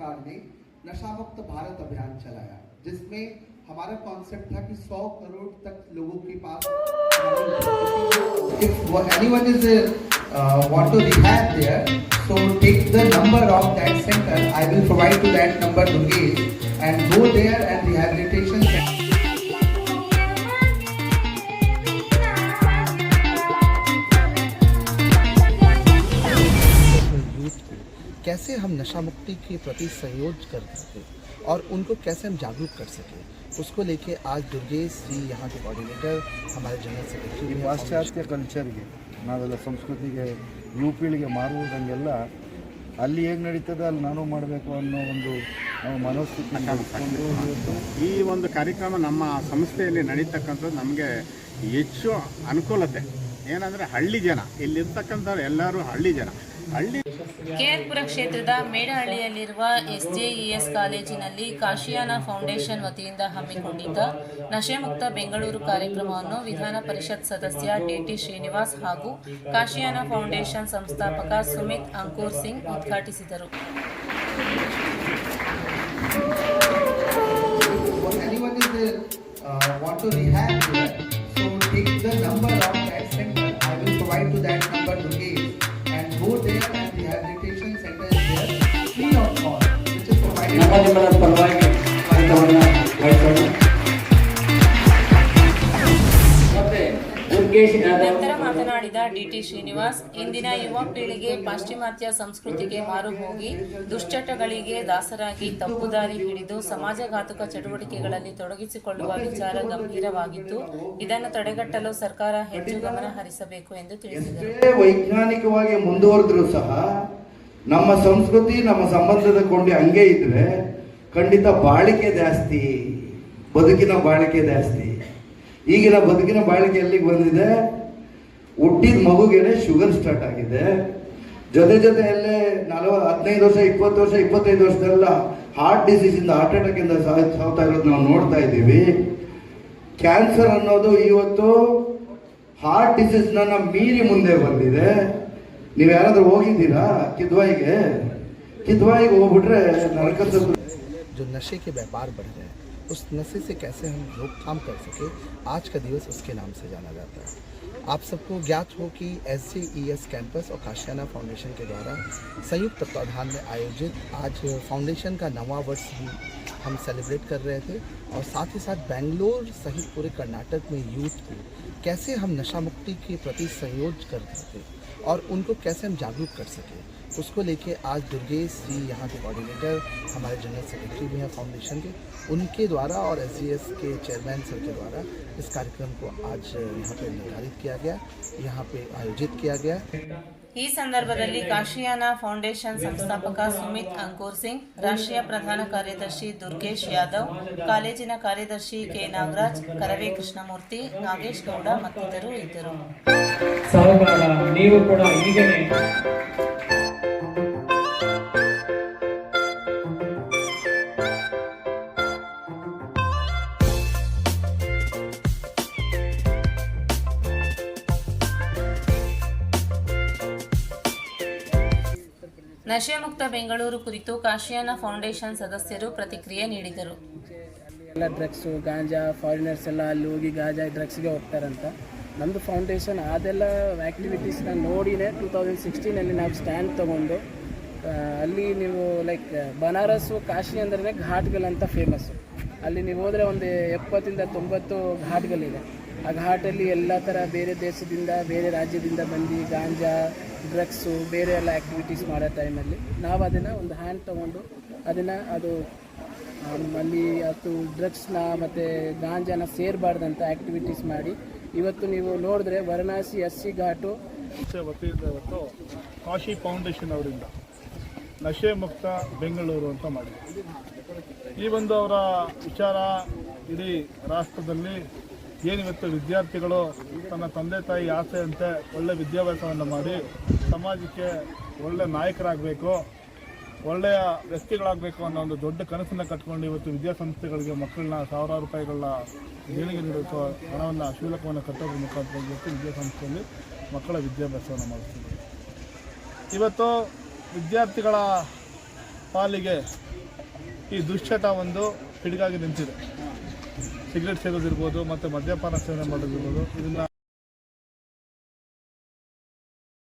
सरकार ने नशा मुक्त भारत अभियान चलाया, जिसमें हमारा कॉन्सेप्ट था कि सौ करोड़ तक लोगों के पास number of that centre I will provide to that number to get and go there and rehabilitation कैसे हम नशा मुक्ति के प्रति सहयोग कर सकें और उनको कैसे हम जागरूक कर सकें उसको लेके आज दुर्गेश जी यहाँ के कोऑर्डिनेटर हमारे जनरल ಈ सेक्रेटरी हैं, ಪಾಶ್ಚಾತ್ಯ ಕಲ್ಚರ್ಗೆ ನಾವೆಲ್ಲ ಸಂಸ್ಕೃತಿಗೆ ಯುವ ಪೀಳಿಗೆ ಮಾರುವುದಂಗೆಲ್ಲ ಅಲ್ಲಿ ಹೇಗೆ ನಡೀತದೆ ಅಲ್ಲಿ ನಾನು ಮಾಡಬೇಕು ಅನ್ನೋ ಒಂದು ನಾವು ಮನೋಸ್ಥಿತಿ ಬೆಳೆಸ್ಕೊಂಡು ಇವತ್ತು ಈ ಒಂದು ಕಾರ್ಯಕ್ರಮ ನಮ್ಮ ಸಂಸ್ಥೆಯಲ್ಲಿ ನಡೀತಕ್ಕಂಥದ್ದು ನಮಗೆ ಹೆಚ್ಚು ಅನುಕೂಲತೆ ಏನಂದರೆ ಹಳ್ಳಿ ಜನ ಇಲ್ಲಿರ್ತಕ್ಕಂಥವ್ರು ಎಲ್ಲರೂ ಹಳ್ಳಿ ಜನ ಹಳ್ಳಿ ಕೆಆರ್ಪುರ ಕ್ಷೇತ್ರದ ಮೇಡಹಳ್ಳಿಯಲ್ಲಿರುವ ಎಸ್ಜೆಇಎಸ್ ಕಾಲೇಜಿನಲ್ಲಿ ಕಾಶಿಯಾನ ಫೌಂಡೇಶನ್ ವತಿಯಿಂದ ಹಮ್ಮಿಕೊಂಡಿದ್ದ ನಶೆಮುಕ್ತ ಬೆಂಗಳೂರು ಕಾರ್ಯಕ್ರಮವನ್ನು ವಿಧಾನ ಪರಿಷತ್ ಸದಸ್ಯ ಡಿಟಿ ಶ್ರೀನಿವಾಸ್ ಹಾಗೂ ಕಾಶಿಯಾನ ಫೌಂಡೇಶನ್ ಸಂಸ್ಥಾಪಕ ಸುಮಿತ್ ಅಂಕೂರ್ ಸಿಂಗ್ ಉದ್ಘಾಟಿಸಿದರು. Uh, want to rehab? ಪರವಾಗಿ ವಹಿಸೋಣ ನಂತರ ಮಾತನಾಡಿದ ಡಿಟಿ ಶ್ರೀನಿವಾಸ್ ಇಂದಿನ ಯುವ ಪೀಳಿಗೆ ಪಾಶ್ಚಿಮಾತ್ಯ ಸಂಸ್ಕೃತಿಗೆ ಮಾರು ಹೋಗಿ ದುಶ್ಚಟಗಳಿಗೆ ದಾಸರಾಗಿ ತಪ್ಪುದಾರಿ ಹಿಡಿದು ಸಮಾಜಘಾತುಕ ಚಟುವಟಿಕೆಗಳಲ್ಲಿ ತೊಡಗಿಸಿಕೊಳ್ಳುವ ವಿಚಾರ ಗಂಭೀರವಾಗಿದ್ದು ಇದನ್ನು ತಡೆಗಟ್ಟಲು ಸರ್ಕಾರ ಹೆಚ್ಚು ಗಮನ ಹರಿಸಬೇಕು ಎಂದು ತಿಳಿಸಿದರು. ವೈಜ್ಞಾನಿಕವಾಗಿ ಮುಂದುವರೆದರೂ ಸಹ ನಮ್ಮ ಸಂಸ್ಕೃತಿ, ನಮ್ಮ ಸಂಬಂಧದ ಕೊಂಡಿ ಹಂಗೆ ಇದ್ರೆ ಖಂಡಿತ ಬಾಳಿಕೆ ಜಾಸ್ತಿ, ಬದುಕಿನ ಬಾಳಿಕೆ ಜಾಸ್ತಿ. ಈಗಿನ ಬದುಕಿನ ಬಾಳಿಕೆ ಎಲ್ಲಿಗೆ ಬಂದಿದೆ? ಹುಟ್ಟಿದ ಮಗುಗೆನೆ ಶುಗರ್ ಸ್ಟಾರ್ಟ್ ಆಗಿದೆ. ಜೊತೆ ಜೊತೆಯಲ್ಲೇ ನಲವ, ಹದಿನೈದು ವರ್ಷ, ಇಪ್ಪತ್ತು ವರ್ಷ, ಇಪ್ಪತ್ತೈದು ವರ್ಷದಲ್ಲ ಹಾರ್ಟ್ ಡಿಸೀಸಿಂದ ಹಾರ್ಟ್ ಅಟ್ಯಾಕಿಂದ ಇಂದ ಸಾವ್ತಾ ಇರೋದು ನಾವು ನೋಡ್ತಾ ಇದ್ದೀವಿ. ಕ್ಯಾನ್ಸರ್ ಅನ್ನೋದು ಇವತ್ತು ಹಾರ್ಟ್ ಡಿಸೀಸ್ನ ಮೀರಿ ಮುಂದೆ ಬಂದಿದೆ. ನೀವು ಯಾರಾದ್ರೂ ಹೋಗಿದ್ದೀರಾ ಕಿದ್ವಾಯಿಗೆ ಕಿದ್ವಾಯಿಗೆ ಹೋಗ್ಬಿಟ್ರೆ ನರಕದ जो नशे के व्यापार बढ़ रहे हैं उस नशे से कैसे हम रोकथाम कर सके आज का दिवस उसके नाम से जाना जाता है आप सबको ज्ञात हो कि एस कैंपस और काशियाना फाउंडेशन के द्वारा संयुक्त तत्वाधान में आयोजित आज फाउंडेशन का नवा वर्ष भी हम सेलिब्रेट कर रहे थे और साथ ही साथ बेंगलोर सहित पूरे कर्नाटक में यूथ को कैसे हम नशा मुक्ति के प्रति सहयोग कर सकें और उनको कैसे हम जागरूक कर सकें, उसको लेके आज दुर्गेश जी यहाँ के कोऑर्डिनेटर हमारे जनरल सेक्रेटरी भी हैं फाउंडेशन के, उनके द्वारा और एस के चेयरमैन सर के द्वारा इस कार्यक्रम को आज यहाँ पे निर्धारित किया गया, यहाँ पे आयोजित किया गया। ಈ ಸಂದರ್ಭದಲ್ಲಿ ಕಾಶಿಯಾನ ಫೌಂಡೇಶನ್ ಸಂಸ್ಥಾಪಕ ಸುಮಿತ್ ಅಂಕೂರ್ ಸಿಂಗ್, ರಾಷ್ಟ್ರೀಯ ಪ್ರಧಾನ ಕಾರ್ಯದರ್ಶಿ ದುರ್ಗೇಶ್ ಯಾದವ್, ಕಾಲೇಜಿನ ಕಾರ್ಯದರ್ಶಿ ಕೆ ನಾಗರಾಜ್, ಕರವೇ ಕೃಷ್ಣಮೂರ್ತಿ, ನಾಗೇಶ್ ಗೌಡ ಮತ್ತಿತರರು ಇದ್ದರು. ನಶೆ ಮುಕ್ತ ಬೆಂಗಳೂರು ಕುರಿತು ಕಾಶಿಯಾನ ಫೌಂಡೇಶನ್ ಸದಸ್ಯರು ಪ್ರತಿಕ್ರಿಯೆ ನೀಡಿದರು. ಎಲ್ಲ ಡ್ರಗ್ಸು, ಗಾಂಜಾ ಫಾರಿನರ್ಸ್ ಎಲ್ಲ ಅಲ್ಲಿ ಹೋಗಿ ಗಾಂಜಾ ಡ್ರಗ್ಸ್ಗೆ ಹೋಗ್ತಾರಂತ. ನಮ್ಮದು ಫೌಂಡೇಶನ್ ಅದೆಲ್ಲ ಆ್ಯಕ್ಟಿವಿಟೀಸ್ನ ನೋಡಿನೇ ಟೂ ತೌಸಂಡ್ ಸಿಕ್ಸ್ಟೀನಲ್ಲಿ ನಾವು ಸ್ಟ್ಯಾಂಡ್ ತೊಗೊಂಡು ಅಲ್ಲಿ ನೀವು ಲೈಕ್ ಬನಾರಸ್ಸು ಕಾಶಿ ಅಂದ್ರೆ ಘಾಟ್ಗಳಂತ ಫೇಮಸ್ಸು ಅಲ್ಲಿ ನೀವು ಹೋದರೆ ಒಂದು ಎಪ್ಪತ್ತಿಂದ ತೊಂಬತ್ತು ಘಾಟ್ಗಳಿದೆ. ಆ ಘಾಟಲ್ಲಿ ಎಲ್ಲ ಥರ ಬೇರೆ ದೇಶದಿಂದ, ಬೇರೆ ರಾಜ್ಯದಿಂದ ಬಂದು ಗಾಂಜಾ, ಡ್ರಗ್ಸು, ಬೇರೆ ಎಲ್ಲ ಆ್ಯಕ್ಟಿವಿಟೀಸ್ ಮಾಡೋ ಟೈಮಲ್ಲಿ ನಾವು ಅದನ್ನು ಒಂದು ಹ್ಯಾಂಡ್ ತೊಗೊಂಡು ಅದನ್ನು ಅದು ಅಲ್ಲಿ ಅದು ಡ್ರಗ್ಸ್ನ ಮತ್ತು ಗಾಂಜಾನ ಸೇರಬಾರ್ದಂಥ ಆ್ಯಕ್ಟಿವಿಟೀಸ್ ಮಾಡಿ ಇವತ್ತು ನೀವು ನೋಡಿದ್ರೆ ವಾರಣಾಸಿ ಎಸ್ ಸಿ ಘಾಟು ಇವತ್ತು ಕಾಶಿ ಫೌಂಡೇಶನ್ ಅವರಿಂದ ನಶೆ ಮುಕ್ತ ಬೆಂಗಳೂರು ಅಂತ ಮಾಡಿದೆ ಈ ಒಂದು ಅವರ ವಿಚಾರ ಇಡೀ ರಾಷ್ಟ್ರದಲ್ಲಿ ಏನಿವತ್ತು ವಿದ್ಯಾರ್ಥಿಗಳು ತನ್ನ ತಂದೆ ತಾಯಿ ಆಸೆಯಂತೆ ಒಳ್ಳೆ ವಿದ್ಯಾಭ್ಯಾಸವನ್ನು ಮಾಡಿ ಸಮಾಜಕ್ಕೆ ಒಳ್ಳೆ ನಾಯಕರಾಗಬೇಕು, ಒಳ್ಳೆಯ ವ್ಯಕ್ತಿಗಳಾಗಬೇಕು ಅನ್ನೋ ಒಂದು ದೊಡ್ಡ ಕನಸನ್ನು ಕಟ್ಕೊಂಡು ಇವತ್ತು ವಿದ್ಯಾಸಂಸ್ಥೆಗಳಿಗೆ ಮಕ್ಕಳನ್ನ ಸಾವಿರಾರು ರೂಪಾಯಿಗಳನ್ನ ದೇಣಿಗೆ ನೀಡುವ ಹಣವನ್ನು, ಶುಲ್ಕವನ್ನು ಕಟ್ಟೋದ್ರ ಮುಖಾಂತರ ಇವತ್ತು ವಿದ್ಯಾಸಂಸ್ಥೆಯಲ್ಲಿ ಮಕ್ಕಳ ವಿದ್ಯಾಭ್ಯಾಸವನ್ನು ಮಾಡಿಸ್ತಿದ್ದಾರೆ. ಇವತ್ತು ವಿದ್ಯಾರ್ಥಿಗಳ ಪಾಲಿಗೆ ಈ ದುಶ್ಚಟ ಒಂದು ಪಿಡುಗಾಗಿ ನಿಂತಿದೆ. ಸಿಗರೆಟ್ ಸೇದೋದಿರ್ಬೋದು ಮತ್ತು ಮದ್ಯಪಾನ ಸೇವನೆ ಮಾಡೋದಿರ್ಬೋದು ಇದನ್ನು